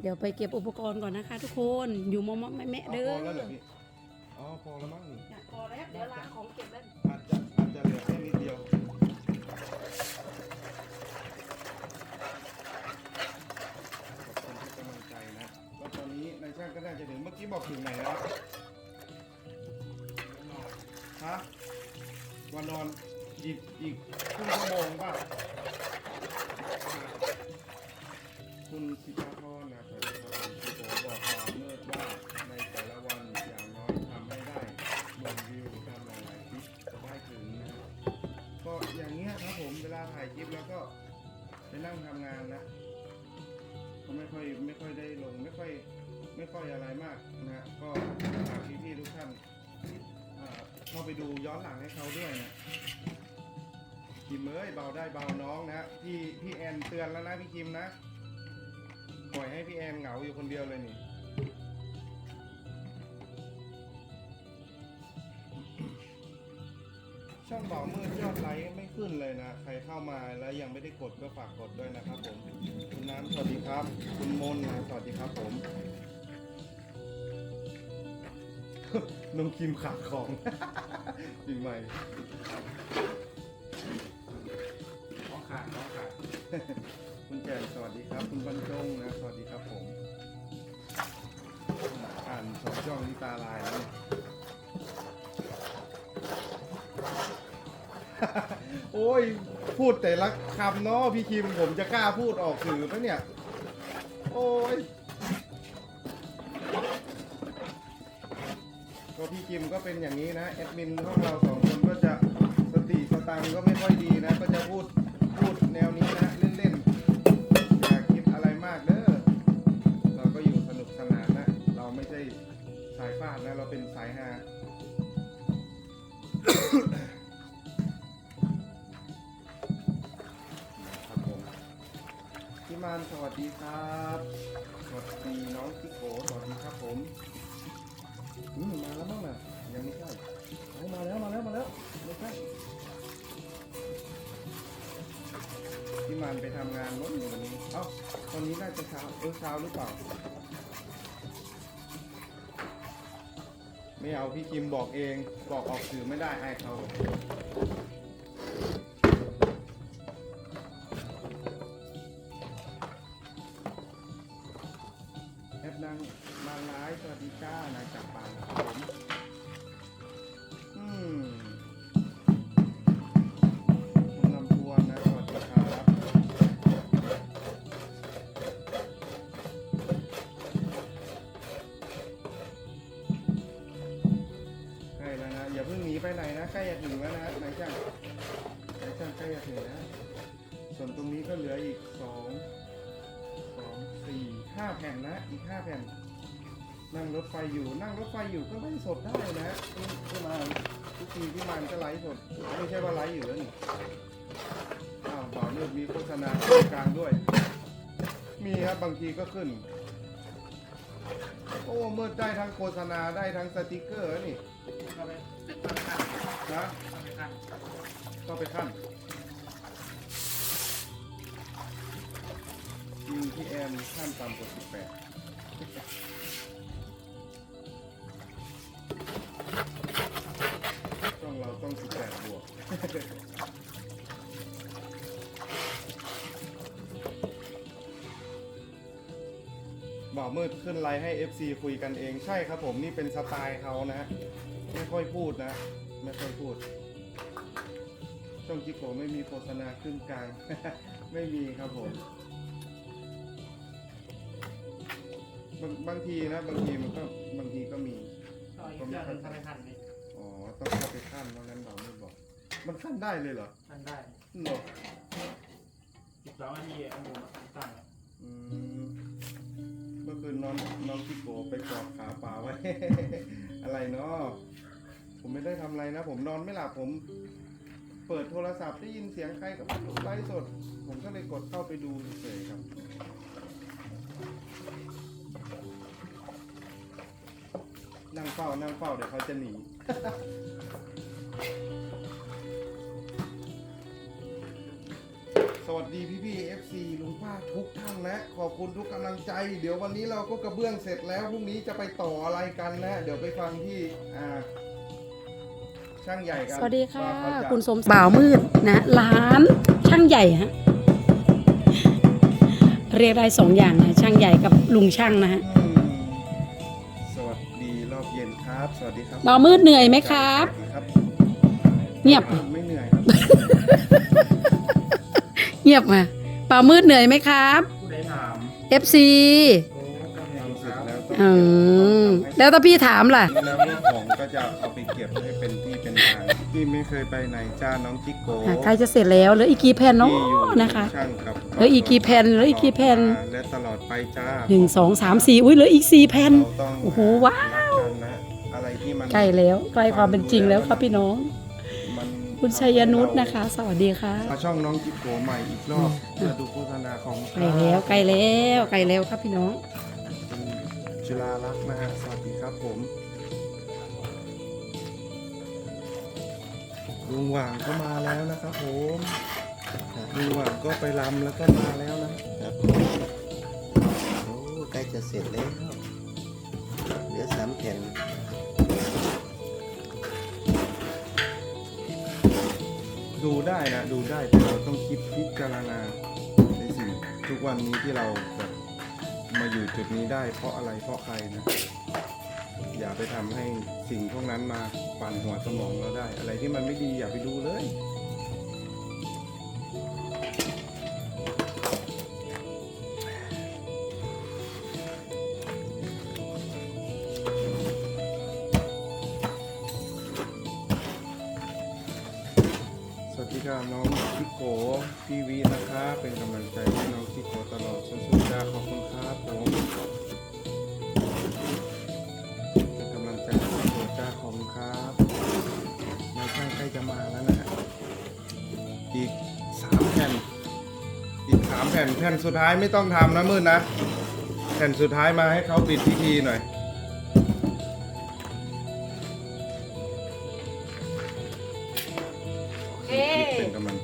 เดี๋ยวไปเก็บอุปกรณ์ก่อนนะคะ ทุกคนอยู่มอมแม่แม่เอาเด้พออแล้วเหรอพี่อ๋อพอแล้วมั้งพอแล้วเดี๋ยวล้างของเก็บแล้วอาจจะอาจจะเหลือแค่นิดเดียวขอบคุณทุกกำลังใจนะแล้วตอนนี้นายช่างก็น่าจะถึงเมื่อกี้บอกถึงไหนแล้วฮะวันนอนอีกอีกครึ่งชั่วโมงป่ะคุณสิทธาพร ไปนั่งทำงานนะก็ไม่ค่อยไม่ค่อยได้ลงไม่ค่อยไม่ค่อยอะไรมากนะฮะก็ฝากพี่ๆทุกท่านเข้าไปดูย้อนหลังให้เขาด้วยนะคิมเอ้ยเบาได้เบาน้องนะพี่พี่แอนเตือนแล้วนะพี่คิมนะปล่อยให้พี่แอนเหงาอยู่คนเดียวเลยนี่ช่องเบามืดยอดไลค์ไม ขึ้นเลยนะ ใครเข้ามาแล้วยังไม่ได้กดก็ฝากกดด้วยนะครับผม คุณน้ำสวัสดีครับ คุณมนต์นะสวัสดีครับผม น้องคิมขาดของจริงไหมของขาดของขาดคุณแจมสวัสดีครับ คุณบรรจงนะ สวัสดีครับผมอ่านสองช่องนี้ตาลายแล้วเนี่ย โอ้ย พูดแต่ละคำเนาะพี่คิมผมจะกล้าพูดออกสื่อไหมเนี่ย โอ้ย ก็พี่คิมก็เป็นอย่างนี้นะแอดมินห้องเราสองคนก็จะสติสตังค์ก็ไม่ค่อยดีนะ ก็จะพูดพูดแนวนี้นะ เล่นๆอย่าคิดอะไรมากเด้อเราก็อยู่สนุกสนานนะ เราไม่ใช่สายฟาดนะ เราเป็นสายฮา มานสวัสดีครับ สวัสดีน้องพิโกสวัสดีครับผมอืมมาแล้วมั้งน่ะยังไม่ใช่โอ้มาแล้วมาแล้วมาแล้วไม่ใช่พี่มานไปทำงานรถอยู่วันนี้ เอ้าตอนนี้น่าจะเช้าเออเช้าหรือเปล่า ไม่เอาพี่คิมบอกเอง บอกออกสื่อไม่ได้ไอายเขา ห้าแผ่น นั่งรถไฟอยู่ นั่งรถไฟอยู่ก็ไล่สดได้นะฮะที่มาทุกทีที่มันก็ไลฟ์สด ไม่ใช่ว่าไลฟ์อยู่แล้วนี่อ้าวบ่าวมืดมีโฆษณากลางด้วย มีครับบางทีก็ขึ้น โอ้เมื่อได้ทั้งโฆษณาได้ทั้งสติกเกอร์นี่เข้ไปนะเข้าไปขั้นยิงที่แอมขั้นต่ำกว่า18 ช่องเราต้องสิบแปดบวกบ่าวมืดขึ้นไลน์ให้ FC คุยกันเองใช่ครับผมนี่เป็นสไตล์เขานะฮะไม่ค่อยพูดนะ ไม่ค่อยพูด ช่องจิโกไม่มีโฆษณาครึ่งกลาง ไม่มีครับผม บางบางทีนะบางทีมันก็บางทีก็มีต่ออีกเครื่องหนึงเข้าไปขั้นนี่อ๋อต้องเข้าไปขั้นเพราะงั้นบ่าวมืดบอก มันขั้นได้เลยเหรอขั้นได้เหรอสิบสองนาทีเอาหมูมาตั้งไว้อืมเมื่อคืนน้องน้องจิโกะไปกอดขาป่าไว้ อะไรเนาะผมไม่ได้ทำอะไรนะ ผมนอนไม่หลับผม เปิดโทรศัพท์ได้ยินเสียงใครกับไลฟ์สด ผมก็เลยกดเข้าไปดูเฉยๆครับ เฝ้านั่งเฝ้าเดี๋ยวเขาจะหนีสวัสดีพี่พี่เอฟซีลุงป้าทุกท่านนะ ขอบคุณทุกกำลังใจ เดี๋ยววันนี้เราก็กระเบื้องเสร็จแล้วพรุ่งนี้จะไปต่ออะไรกันนะ เดี๋ยวไปฟังที่อ่าช่างใหญ่กันสวัสดีค่ะ ว่าเขาจะคุณสมบ่าวมืดนะร้านช่างใหญ่ฮะเรียกได้สองอย่างนะช่างใหญ่กับลุงช่างนะฮะ อื สวัสดีครับบ่าวมืดเหนื่อยไหมครับสวัสดีครับเงียบ ไม่เหนื่อยครับเงียบมาบ่าวมืดเหนื่อยไหมครับผู้ใดถาม FC โอ้ก็เห็นทำเสคร็จรับแล้วต้องอืมแล้วถ้าพี่ถามล่ะ แล้วเรื่องของก็จะเอาไปเก็บให้เป็นที่เป็นทางพี่ไม่เคยไปไหนจ้าน้องจิโกอะใกล้จะเสร็จแล้วเหลืออีกกี่แผ่นเนาะที่อยู่นะคะ ช่างกับเหลืออีกกี่แผ่นเหลืออีกกี่แผ่น และตลอดไปจ้าหนึ่งสองสามสี่อุ้ยเหลืออีกสี่แผ่น เราต้องโอ้โหว้า ที่มันใกล้แล้วใกล้ความเป็นจริงแล้วครับพี่น้อง มันคุณชัยนุชนะคะ สวัสดีค่ะมาช่องน้องจิโกใหม่อีกรอบเพื่อดูโฆษณาของใกล้แล้วใกล้แล้วใกล้แล้วครับพี่น้องคุณจุฬาลักษณ์นะฮะสวัสดีครับผมลุงหว่างก็มาแล้วนะครับผมลุงหว่างก็ไปรำแล้วก็มาแล้วนะครับโอ้ใกล้จะเสร็จแล้วเห ลือสามแผ่นดูได้นะดูได้แต่เราต้องคิดพิจารณาในสิ่งทุกวันนี้ที่เราแบบมาอยู่จุดนี้ได้ เพราะอะไรเพราะใครนะ อย่าไปทำให้สิ่งพวกนั้นมาปั่นหัวสมองเราได้ อะไรที่มันไม่ดีอย่าไปดูเลย ครับน้องชิโกทีวีนะคะเป็นกำลังใจให้น้องชิโกตลอดสู้ๆจ้าขอบคุณครับผมเป็นกำลังใจให้ชิโกจ้าขอบคุณครับนายช่างใกล้จะมาแล้วนะฮะอีกสามแผ่น อีกสามแผ่นแผ่นสุดท้ายไม่ต้องทำนะมืดนะ แผ่นสุดท้ายมาให้เขาปิดพิธีหน่อย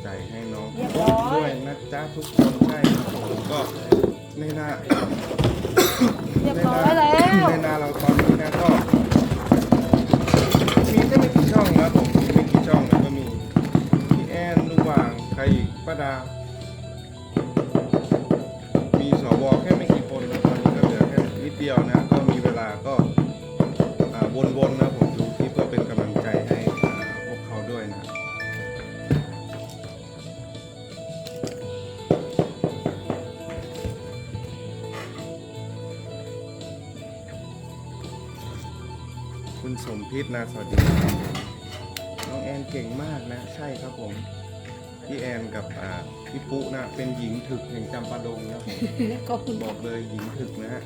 ใจให้น้องเรียบอยด้วยนะจ๊ะทุกคนใช่ครับผมก็ในหน้าเรียบร้อยแล้ว ในหน้าเราตอนนี้นะก็ มีแค่ไม่กี่ช่องนะผมมีไม่กี่ช่องแล้วก็มีพี่แอนลุงหว่างใครอีกป้าดา มีสวแค่ไม่กี่คนนะตอนนี้ก็เหลือแค่นิดเดียวนะ ก็มีเวลาก็อ่าวนๆนะผม คุณสมพิษนะ สวัสดีครับน้องแอนเก่งมากนะ ใช่ครับผม พี่แอนกับอ่าพี่ปุ๊นะ เป็นหญิงถึกแห่งจำปาดงนะผมขอบคุณบอกเลยหญิงถึกนะฮะ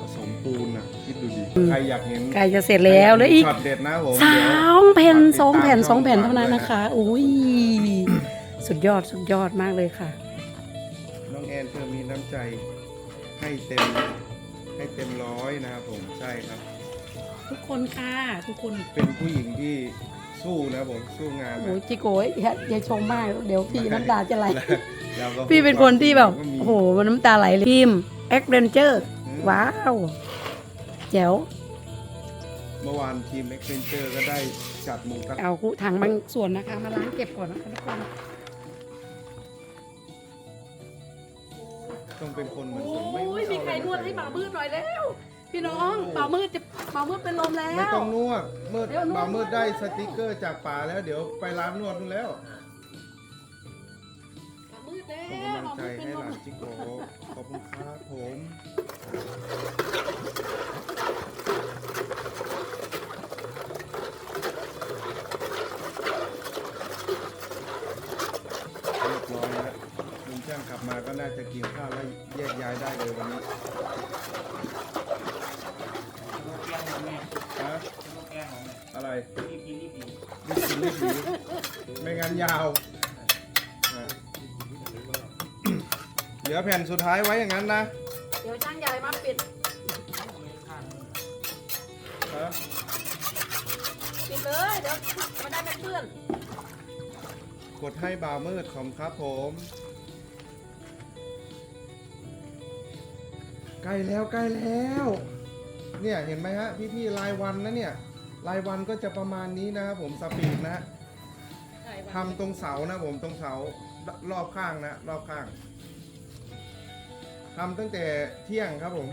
ผสมปูนนะคิดดูดิใครอยากเห็นใกล้จะเสร็จแล้วเหลืออีกช็อตเด็ดนะผมสเดี๋ยวองแผ่นสองแผ่นติดตามสองแผ่นช่องเท่านั้นด้วยนะนะคะอุ้ยสุดยอดสุดยอดมากเลยค่ะ น้องแอนเธอมีน้ำใจให้เต็มให้เต็มร้อยนะครับผมใช่ครับ ทุกคนค่ะ ทุกคนเป็นผู้หญิงที่สู้นะผมสู้งานโอ้นะโหจิโก้ยอย่าอย่าชมมาก เดี๋ยวพี่น้ำตาจะไหลเราก็พี่เป็นคนที่แบบก็มีโอ้โหมันน้ำตาไหลเลยทีมแอคเรนเจอร์อืมว้าวแจ๋วเมื่อวานทีมเอ็กเซนเจอร์ก็ได้จัดหมูกระทะเอาคุถังบางส่วนนะคะ มาล้างเก็บก่อนนะคะทุกคนต้องเป็นคนเหมือนโอผมไม่้ยมีใครนวดให้บ่าวมืดหน่อยแล้ว พี่น้องบ่าวมืดจะบ่าวมืดเป็นลมแล้ไม่วต้องนวดมืดเดี๋ยวนวด บ่าวมืดได้สติกเกอร์จากป่าแล้ว เดี๋ยวไปร้านนวดนู่นแล้วบ่าวมืดแล้ส่งวกำลังบ่าวใจมืดเป็นให้ลหลามนจิโกขอบคุณครับผมเรียบร้อยแล้วลุงช่างกลับมาก็น่าจะกินข้าวแล้วแยกย้ายได้เลยวันนี้ลูก อะไรนรีบดีนรีบหนีไม่งั้นยาวเหลือแผ่นสุดท้ายไว้อย่างนั้นนะเดี๋ยวช่างใหญ่มาปิด ฮะปิดเลย เดี๋ยวมาได้ไม่เพื่อนกดให้บาร์มืดขอบคครับผม ใกล้แล้วใกล้แล้ว เนี่ยเห็นไหมฮะพี่พี่ๆรายวันนะเนี่ยรายวันก็จะประมาณนี้นะครับผมสปีดนะฮะทำตรงเสานะผมตรงเสารอบข้างนะรอบข้างทำตั้งแต่เที่ยงครับผม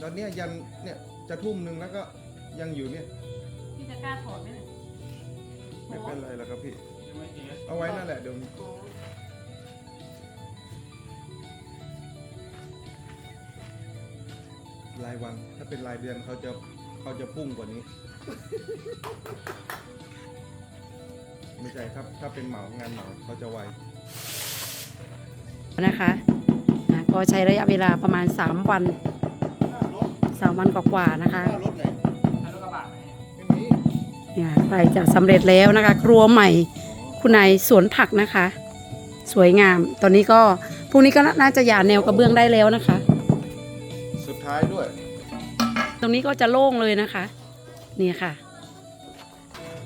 ตอนเนี้ยยันเนี่ยจะทุ่มหนึ่งแล้วก็ยังอยู่เนี่ย พี่จะกล้าถอดไหมเนี่ยไม่เป็นไรแล้วครับพี่ยังไม่เอสเอาไว้นั่นแหละเดี๋ยวนี้ รายวัน ถ้าเป็นรายเดือนเขาจะเขาจะพุ่งกว่านี้ ไม่ใช่ครับ ถ้าเป็นเหมางานเหมาเขาจะไวนะคะอะก็ใช้ระยะเวลาประมาณ 3 วัน 3 วันกว่าๆนะคะเนี่ยใกล้จะสำเร็จแล้วนะคะ ครัวใหม่คุณนายสวนผักนะคะ สวยงาม ตอนนี้ก็พรุ่งนี้ก็น่าจะหย่าแนวกระเบื้องได้แล้วนะคะ ท้ายด้วย ตรงนี้ก็จะโล่งเลยนะคะ นี่ค่ะ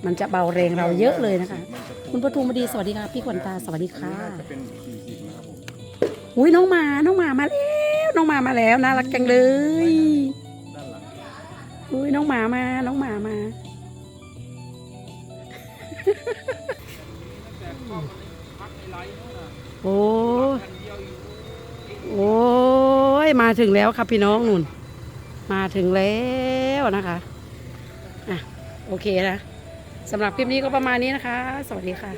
มันจะเบาแรงเราเยอะเลยนะคะมันจะคุณปทุมดีสวัสดีค่ะ พี่ขวัญตาสวัสดีค่ะอันนี้น่าจะเป็นสี่สิบนะครับผมอุ้ยน้องหมา น้องหมามาแล้วน้องหมามาแล้วน่ารักจังเลยด้านหลังอุ้ยน้องหมามา น้องหมามาโอ้โยมาถึงแล้วครับพี่น้องนุ่น มาถึงแล้วนะคะอะโอเคนะสำหรับคลิปนี้ก็ประมาณนี้นะคะ สวัสดีค่ะ